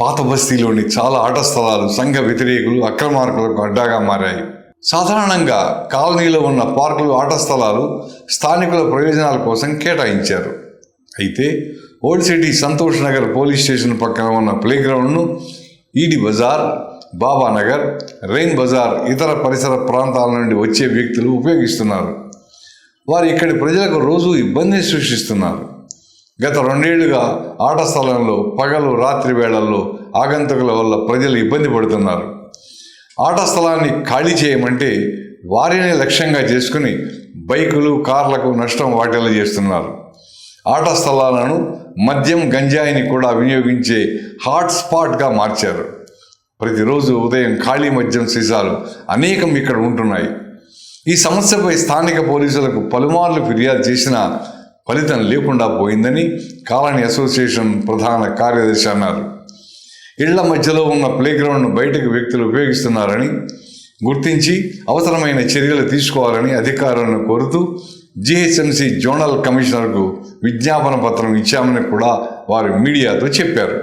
పాత బస్తీలోని చాలా ఆట స్థలాలు సంఘ వ్యతిరేకులు అక్రమార్కులకు అడ్డాగా మారాయి. సాధారణంగా కాలనీలో ఉన్న పార్కులు ఆట స్థలాలు స్థానికుల ప్రయోజనాల కోసం కేటాయించారు. అయితే old city Santosh Nagar police station పక్కన ఉన్న ప్లేగ్రౌండ్ను ఈడి బజార్ బాబానగర్ రెయిన్ బజార్ ఇతర పరిసర ప్రాంతాల నుండి వచ్చే వ్యక్తులు ఉపయోగిస్తున్నారు. వారు ఇక్కడి ప్రజలకు రోజు ఇబ్బందిని సృష్టిస్తున్నారు. గత రెండేళ్ళుగా ఆట స్థలంలో పగలు రాత్రి వేళల్లో ఆగంతుకుల వల్ల ప్రజలు ఇబ్బంది పడుతున్నారు. ఆట స్థలాన్ని ఖాళీ చేయమంటే వారిని లక్ష్యంగా చేసుకుని బైకులు కార్లకు నష్టం వాటిల్లా చేస్తున్నారు. ఆట స్థలాలను మద్యం గంజాయిని కూడా వినియోగించే హాట్ స్పాట్గా మార్చారు. ప్రతిరోజు ఉదయం ఖాళీ మద్యం సీసాలు అనేకం ఇక్కడ ఉంటున్నాయి. ఈ సమస్యపై స్థానిక పోలీసులకు పలుమార్లు ఫిర్యాదు చేసినా ఫలితం లేకుండా పోయిందని కాలనీ అసోసియేషన్ ప్రధాన కార్యదర్శి అన్నారు. ఇళ్ళ మధ్యలో ఉన్న ప్లేగ్రౌండ్ను బయటకు వ్యక్తులు ఉపయోగిస్తున్నారని గుర్తించి అవసరమైన చర్యలు తీసుకోవాలని అధికారులను కోరుతూ జిహెచ్ఎంసీ జోనల్ కమిషనర్కు విజ్ఞాపన పత్రం ఇచ్చామని కూడా వారు మీడియాతో చెప్పారు.